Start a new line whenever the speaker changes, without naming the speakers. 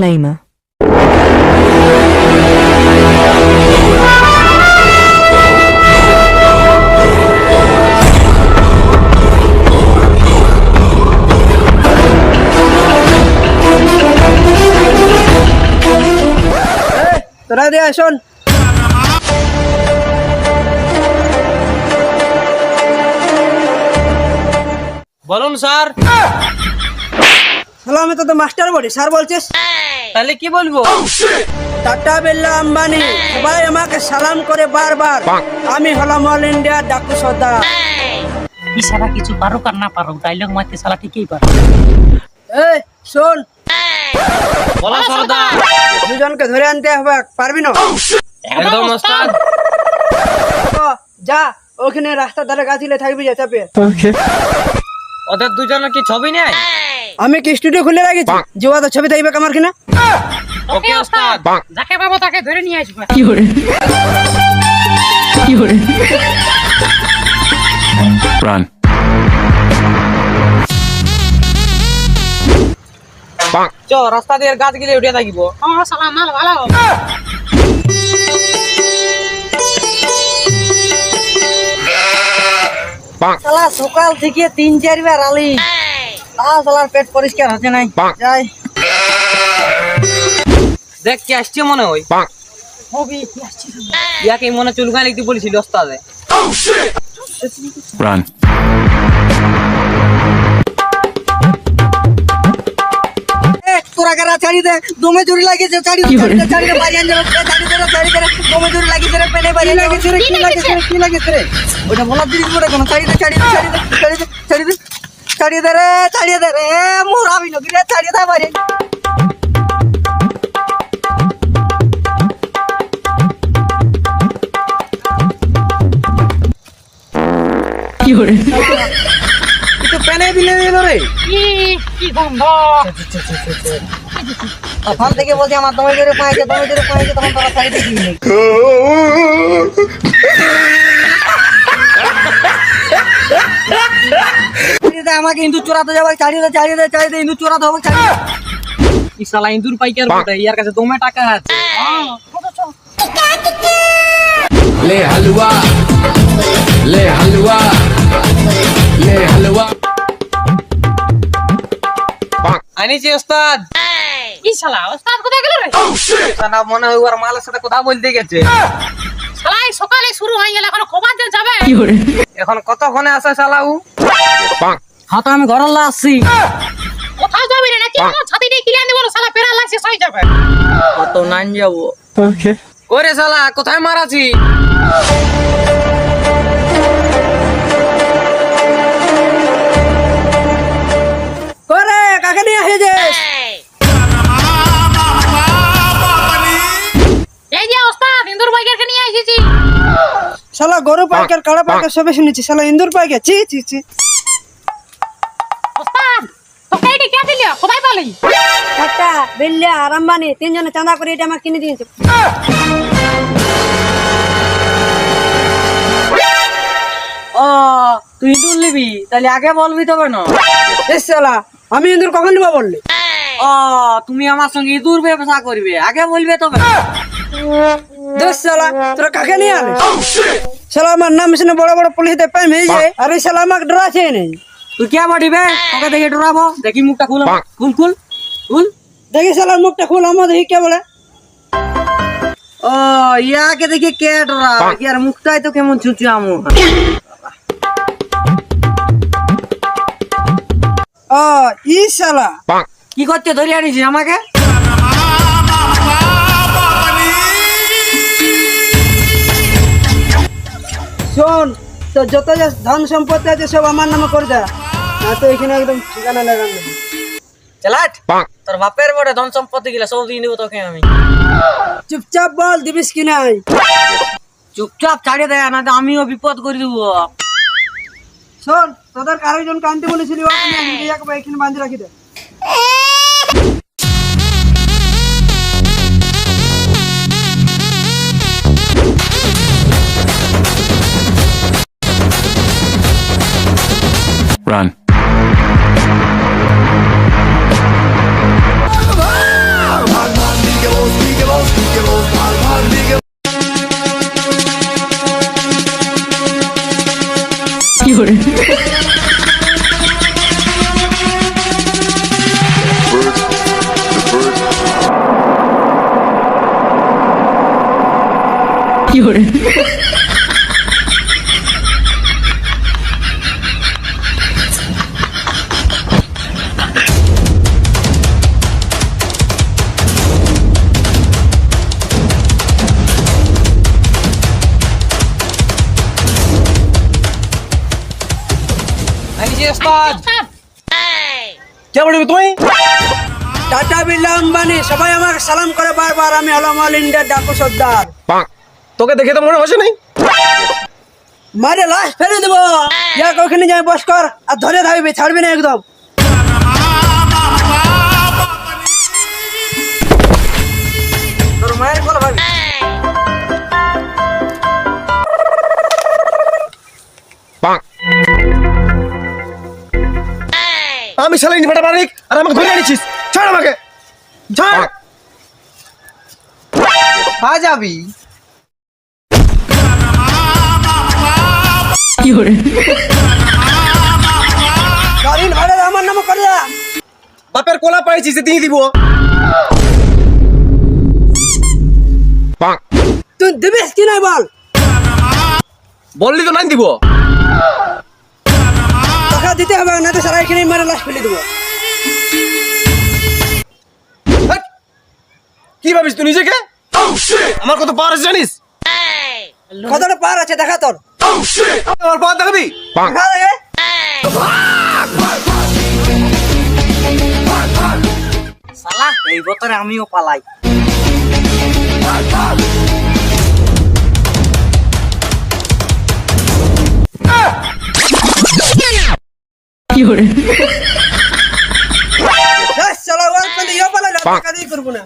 Disclaimer.
তোরা দিয়ে শোন
বলুন স্যার
হ্যালো আমি তো তো মাস্টার বলি স্যার বলছিস?
তাহলে কি বলব?
টাটা বিল্লা আম্বানি সবাই আমাকে সালাম করে বারবার। আমি হলাম অল ইন্ডিয়া ডাকু সর্দার
ইশারা কিছু পারুক আর না পারুক ডাইলগ মারতে সালা ঠিকই পারো।
এই শোন।
বলো সর্দার
দুজনকে ধরে আনতে হবে পারবি না?
একদম ওস্তাদ।
যা ওখানে রাস্তা ধারে গাছিলে থাকবি যা চাপে
ওদের দুজনের কি ছবি নেই?
আমি কি স্টুডিও খুলে রাখেছি যুবা তো ছবি থাকবে আমার কিনা?
ওকে ওস্তাদ।
যাকে পাবো তাকে ধরে নিয়ে আসবে।
Run.
চ রাস্তা দিয়ে গাছ গিলে উঠে থাকিব।
আমার সালা মাল ভালো।
শালা সকাল থেকে তিন চারবার আলি তাও শালার পেট পরিষ্কার হচ্ছে নাই। যাই।
দেখ কি আসছে মনে হয়? ইয়াকে মনে চুলকান লিখতে বলেছিল ওস্তাদে
Run.
তোরা কারা ছাড়ি দে? দমে জুড়ি লাগিয়েছে ছাড়ি দে ছাড়ি দে, বাড়ি আনজে ছাড়ি দে ছাড়ি দে দমে জুড়ি লাগিয়েছে রে পেনে বাড়ি লাগিয়েছে রে কি লাগিয়েছে রে কি লাগিয়েছে রে? ওটা বলার জিনিস বলে কেন ছাড়ি দে ছাড়ি দে ছাড়ি দে ছাড়ি দে। ছাড়ি দে রে ছাড়ি দে রে। মোরাবি নকি রে ছাড়ি দে বাড়ি
তো পেনে দিলে দিল রে।
কি কি গন্ধ।
ফাল থেকে বলছি আমার দমে জোরে পাইছে দমে জোরে পাইছে তখন তোরা ছাড়ি দে কি নেই ছাড়ি দে, আমাকে হিন্দু চোরাতে যাবে ছাড়ি দে দে হিন্দু চোরাতে হবে দে।
ই শালা ইন্দুর পাইকার বটে ইয়ার কাছে দমে টাকা আছে।
halwa. Le halwa. Le halwa.
আনিছি ওস্তাদ।
কি শালা ওস্তাদ কোথায় গেল রে?
শালা মনে হয় ওর মালের সাথে কথা বলতে গেছে।
শালা এই সকালে শুরু হয়ে গেল এখন কবার যাবে?
এখন কতক্ষণে আসে শালা ও?
হ্যাঁ তো আমি ঘরল্লা আসছি
কোথাও যাবি রে নাকি? আমার ছাতি দিয়ে কিনে আনতে বলো শালা পেরা লাগছে সই যাবে।
কত নান যাব।
ওরে শালা কোথায় মারাছি?
করে কাকে নিয়ে এসেছিস
এই। যে ওস্তাদ ইন্দুর বাইকের নিয়ে এসেছি
শালা গরু পাইকার কাড়া পাইকার সবে শুনেছি। শালা ইন্দুর পাইকার চি চি চি
তোকে এটি কে দিল? কোথায় পালি?
একটা বিল্লিয়া আর আম্বানি তিনজনে চাঁদা করে এটা আমাকে কিনে দিয়েছে।
ও তুই ইন্দুর নিবি? তাহলে আগে বলবি তবে না শালা আমি ইন্দুর কখন নিবা বললি? ও তুমি আমার সঙ্গে ইঁদুর ব্যবসা করবে আগে বলবে তবে শালা তোরা কাকে নিয়ে আলে? শালা আমার নাম শুনে বড় বড় পুলিশ দেখ হয়ে যায় আর এই শালা আমাকে ডরাছে নেই তুই কে মাটিবে তোকে দেখে ডরাবো। দেখি মুখটা খুল। খুল খুল খুল। দেখি শালার মুখটা খুল আমার দেখি কে বলে। ও ইয়াকে দেখি কে ডরা ইয়ার মুখটাই তো কেমন চুচু আমু। ও ই শালা। কি করতে ধরে আনিছিস আমাকে? শোন তো যত যা ধন সম্পত্তি আছে সব আমার নামে করে দে। না তো এখানে একদম ঠিকানা লাগান চালাট? তোর বাপের বড় ধন সম্পত্তি গিলা সব দিয়ে দেবো তোকে আমি। চুপচাপ বল দিবিস কি নাই? চুপচাপ ছাড়িয়ে দেয় না তো আমিও বিপদ করে দেবো। শোন তোদের আরেকজন কানতে বলেছিলি এখানে বাঁধে রাখি দে।
Run.
করে। কি করে? যে ওস্তাদ
কে বলবি তুই
টাটা আম্বানি সবাই আমাকে সালাম করে বারবার আমি হলাম অল ইন্ডিয়া ডাকু সর্দার
তোকে দেখে তো মনে হচ্ছে নাই
মারে লাশ ফেলে দেবো এক ওখানে যাই বস কর আর ধরে থাকবি ছাড়বি না একদম। তোর মায়ের কথা ভাবি।
আমি শালাইনি বেটা মালিক আর আমাকে ধরে আনিছিস ছাড় আমাকে। ছাড়।
খা যাবি
গাড়ির ভাড়া আমার নাম করে
বাপের কোলা পাইছিস দিয়ে দিব।
তুই দিবিস কি নাই বল?
বললি তো নাই দিব।
দিতে হবে না তো সারা এখানে মারে লাশ ফেলে দেবো।
কি ভাবিস তুই নিজেকে? আমার কত পাওয়ার আছে জানিস?
কতটা পার আছে দেখা তোর।
আমার পাওয়ার দেখাবি?
দেখা দেখে শালা এই বছরে আমিও পালাই। চলো ইয়ে করব না।